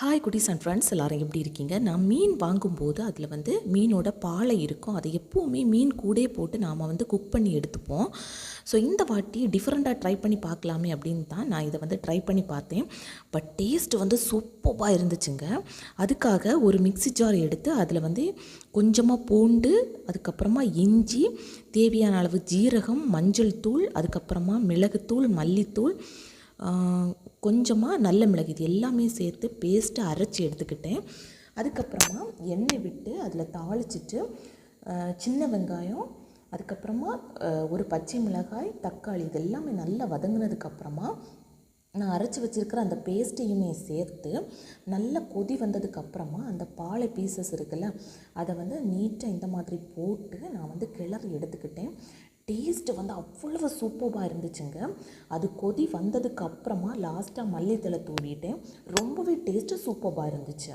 Hi குட்டீஸ் and friends எல்லாரும் எப்படி இருக்கீங்க? நான் மீன் வாங்கும்போது அதில் வந்து மீனோட பாலை இருக்கும். அதை எப்போவுமே மீன் கூட போட்டு நாம் வந்து குக் பண்ணி எடுத்துப்போம். ஸோ இந்த வாட்டி டிஃப்ரெண்ட்டாக ட்ரை பண்ணி பார்க்கலாமே அப்படின்னு தான் நான் இதை வந்து ட்ரை பண்ணி பார்த்தேன். பட் டேஸ்ட் வந்து சூப்பராக இருந்துச்சுங்க. அதுக்காக ஒரு மிக்ஸி ஜார் எடுத்து அதில் வந்து கொஞ்சமாக பூண்டு அதுக்கப்புறமா இஞ்சி தேவையான அளவு ஜீரகம் மஞ்சள் தூள் அதுக்கப்புறமா மிளகுத்தூள் மல்லித்தூள் கொஞ்சமாக நல்ல மிளகு. இது எல்லாமே சேர்த்து பேஸ்ட்டு அரைச்சி எடுத்துக்கிட்டேன். அதுக்கப்புறமா எண்ணெய் விட்டு அதில் தாளிச்சிட்டு சின்ன வெங்காயம் அதுக்கப்புறமா ஒரு பச்சை மிளகாய் தக்காளி இது எல்லாமே நல்லா வதங்கினதுக்கப்புறமா நான் அரைச்சி வச்சுருக்கிற அந்த பேஸ்ட்டையுமே சேர்த்து நல்லா கொதி வந்ததுக்கப்புறமா அந்த பாலை பீசஸ் இருக்குல்ல அதை வந்து நீட்டாக இந்த மாதிரி போட்டு நான் வந்து கிளறி எடுத்துக்கிட்டேன். டேஸ்ட்டு வந்து அவ்வளவு சூப்பராக இருந்துச்சுங்க. அது கொதி வந்ததுக்கு அப்புறமா லாஸ்ட்டாக மல்லித்தலை தூவிட்டேன் ரொம்பவே டேஸ்ட்டு சூப்பராக இருந்துச்சு.